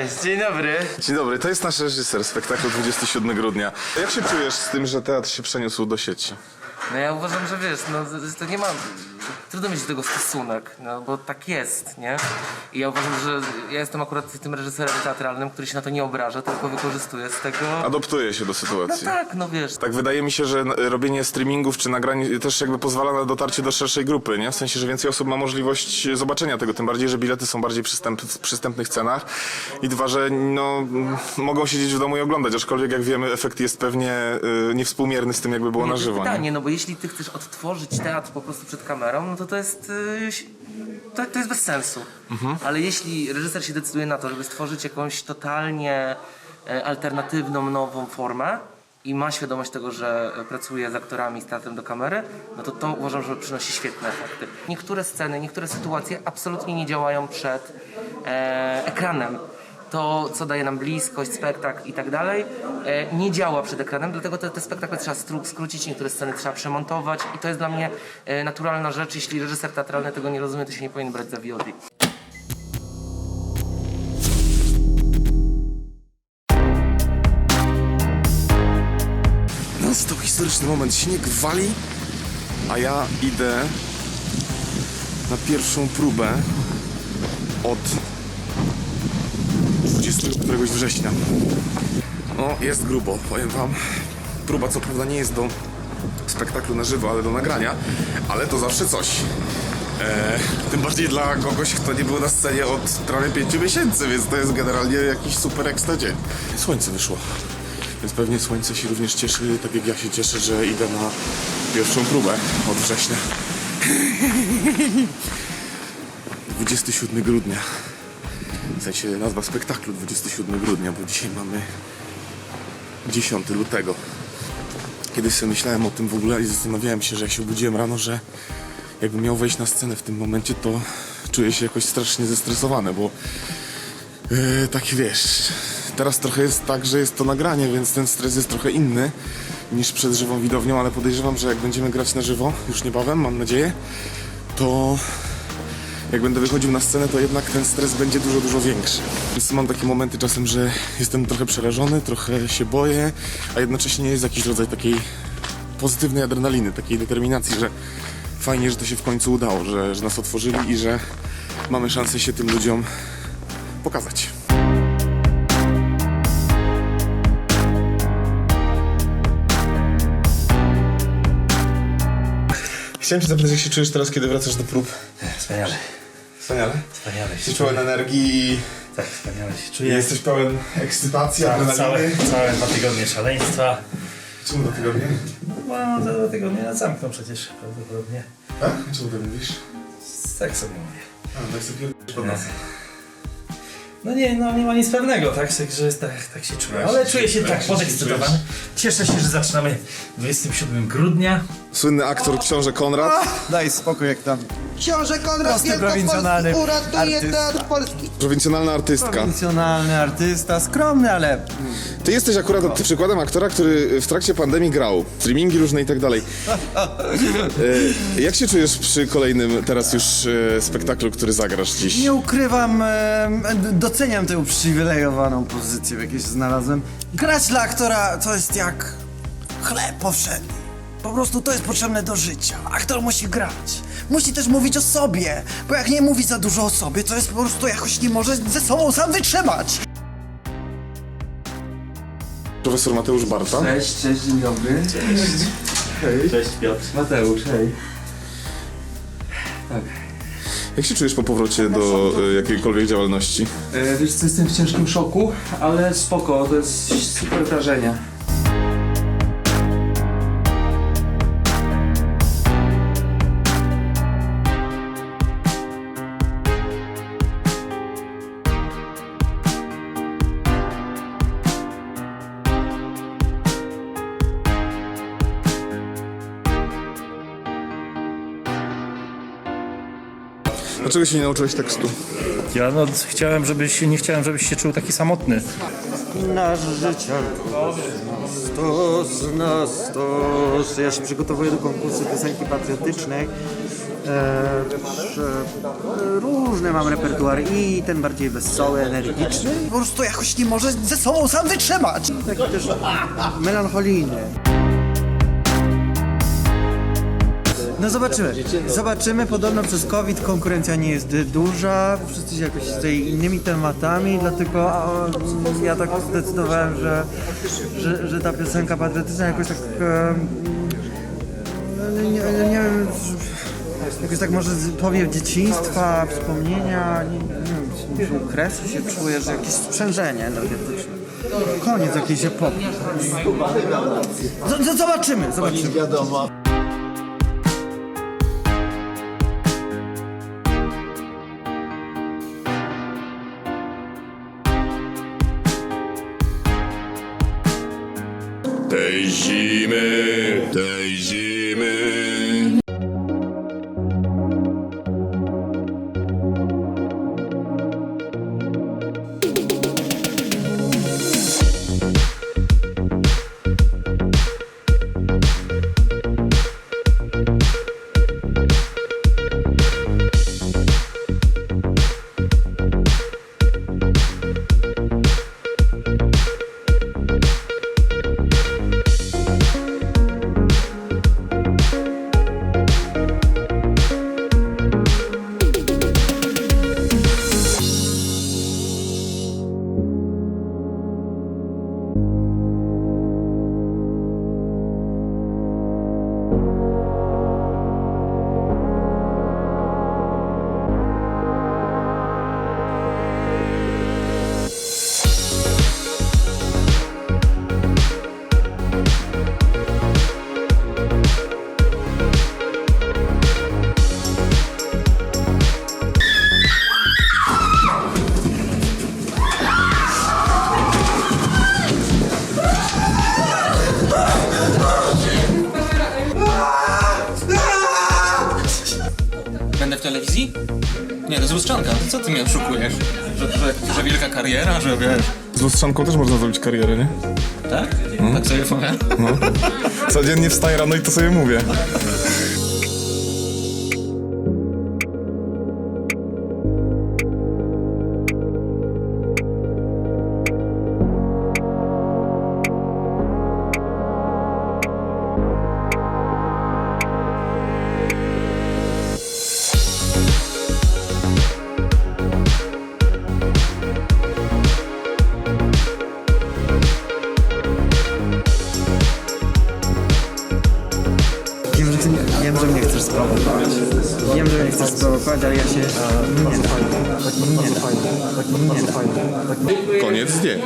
Cześć, dzień dobry. Dzień dobry, to jest nasz reżyser spektaklu 27 grudnia. Jak się czujesz z tym, że teatr się przeniósł do sieci? No ja uważam, że wiesz, no to nie ma... Trudno mieć do tego stosunek, no bo tak jest, nie? I ja uważam, że ja jestem akurat tym reżyserem teatralnym, który się na to nie obraża, tylko wykorzystuje z tego... Adoptuje się do No sytuacji. tak, no wiesz. Tak wydaje mi się, że n- robienie streamingów czy nagrań też jakby pozwala na dotarcie do szerszej grupy, nie? W sensie, że więcej osób ma możliwość zobaczenia tego, tym bardziej, że bilety są bardziej przystęp, w przystępnych cenach i dwa, że no, m, mogą siedzieć w domu i oglądać, aczkolwiek jak wiemy efekt jest pewnie y, niewspółmierny z tym, jakby było na żywo. Nie? pytanie, no bo jeśli ty chcesz odtworzyć teatr po prostu przed kamerą, no to to jest... y, To, to jest bez sensu. Mhm. Ale jeśli reżyser się decyduje na to, żeby stworzyć jakąś totalnie e, alternatywną, nową formę i ma świadomość tego, że e, pracuje z aktorami, z teatrem do kamery, no to to uważam, że przynosi świetne efekty. Niektóre sceny, niektóre sytuacje absolutnie nie działają przed e, ekranem to, co daje nam bliskość, spektakl i tak dalej, e, nie działa przed ekranem, dlatego te, te spektakle trzeba skrócić, niektóre sceny trzeba przemontować i to jest dla mnie e, naturalna rzecz. Jeśli reżyser teatralny tego nie rozumie, to się nie powinien brać za VOD. Nastał historyczny moment. Śnieg wali, a ja idę na pierwszą próbę od 20 któregoś września. No, jest grubo, powiem wam. Próba co prawda nie jest do spektaklu na żywo, ale do nagrania, ale to zawsze coś. Eee, tym bardziej dla kogoś, kto nie był na scenie od prawie 5 miesięcy, więc to jest generalnie jakiś super ekstra dzień. Słońce wyszło. Więc pewnie słońce się również cieszy, tak jak ja się cieszę, że idę na pierwszą próbę od września. 27 grudnia. W sensie nazwa spektaklu 27 grudnia, bo dzisiaj mamy 10 lutego. Kiedyś sobie myślałem o tym w ogóle i zastanawiałem się, że jak się obudziłem rano, że jakbym miał wejść na scenę w tym momencie, to czuję się jakoś strasznie zestresowany, bo Yy, tak wiesz, teraz trochę jest tak, że jest to nagranie, więc ten stres jest trochę inny niż przed żywą widownią, ale podejrzewam, że jak będziemy grać na żywo, już niebawem, mam nadzieję, to jak będę wychodził na scenę, to jednak ten stres będzie dużo, dużo większy. Więc mam takie momenty czasem, że jestem trochę przerażony, trochę się boję, a jednocześnie jest jakiś rodzaj takiej pozytywnej adrenaliny, takiej determinacji, że fajnie, że to się w końcu udało, że, że nas otworzyli i że mamy szansę się tym ludziom pokazać. Chciałem cię zapytać, jak się czujesz teraz, kiedy wracasz do prób? Wspaniale, Wspaniale. wspaniale się pełen energii Tak, wspaniale się czuję. jesteś pełen ekscytacji, Tak, adrenaliny. całe dwa tygodnie szaleństwa. Czemu do tygodnia? No, te dwa tygodnie nas zamkną przecież prawdopodobnie. Tak? Czemu tak mówisz? Tak sobie mówię. A, tak sobie pod nas. No nie, no nie ma nic pewnego, tak, że jest tak, tak się czuję. Ale czuję się tak podekscytowany. Cieszę się, że zaczynamy 27 grudnia. Słynny aktor książę Konrad. Daj spokój jak tam. Książę Konrad Prosty, prowincjonalny Wielkopolski uratuje artysta. teatr polski. Prowincjonalna artystka. Prowincjonalny artysta, skromny, ale Ty jesteś akurat ty przykładem aktora, który w trakcie pandemii grał. Streamingi różne i tak dalej. E, Jak się czujesz przy kolejnym teraz już e, spektaklu, który zagrasz dziś? nie ukrywam, e, doceniam tę uprzywilejowaną pozycję, w jakiej się znalazłem. Grać dla aktora to jest jak chleb powszedni. Po prostu to jest potrzebne do życia. Aktor musi grać. Musi też mówić o sobie, bo jak nie mówi za dużo o sobie, to jest po prostu jakoś nie może ze sobą sam wytrzymać. Profesor Mateusz Barta. Cześć, cześć, dzień dobry. Cześć. Hej. Cześć Piotr. Mateusz, hej. Jak się czujesz po powrocie do e, jakiejkolwiek działalności? E, wiesz co, jestem w ciężkim szoku, ale spoko, to jest super wrażenie. Dlaczego się nie nauczyłeś tekstu? Ja no, chciałem, żebyś, nie chciałem, żebyś się czuł taki samotny. Nasz życia stos na stos. Ja się przygotowuję do konkursu piosenki patriotycznej. E, że, e, różne mam repertuar i ten bardziej wesoły, energiczny. Po prostu jakoś nie może ze sobą sam wytrzymać. Taki też melancholijny. No zobaczymy. Zobaczymy. Podobno przez COVID konkurencja nie jest duża. Wszyscy się jakoś tutaj innymi tematami, dlatego ja tak zdecydowałem, że, że, że ta piosenka patriotyczna jakoś tak. no, nie, nie, nie wiem. Jakoś tak może powiew dzieciństwa, wspomnienia, nie, nie wiem, z kresu się czuję, że jakieś sprzężenie energetyczne. Koniec jakiejś epoki. Z- z- Zobaczymy, zobaczymy. Tej Tejime, tejime. Nie, to jest lustrzanka. Co ty mnie oszukujesz? Że, że, że wielka kariera, że wiesz... Z lustrzanką też można zrobić karierę, nie? Tak? Tak sobie powiem. Codziennie wstaję rano i to sobie mówię. Że mnie chcesz sprowokować. Wiem, że mnie chcesz sprowokować, ale ja się nie dam. Nie dam. Nie dam. Koniec zdjęć.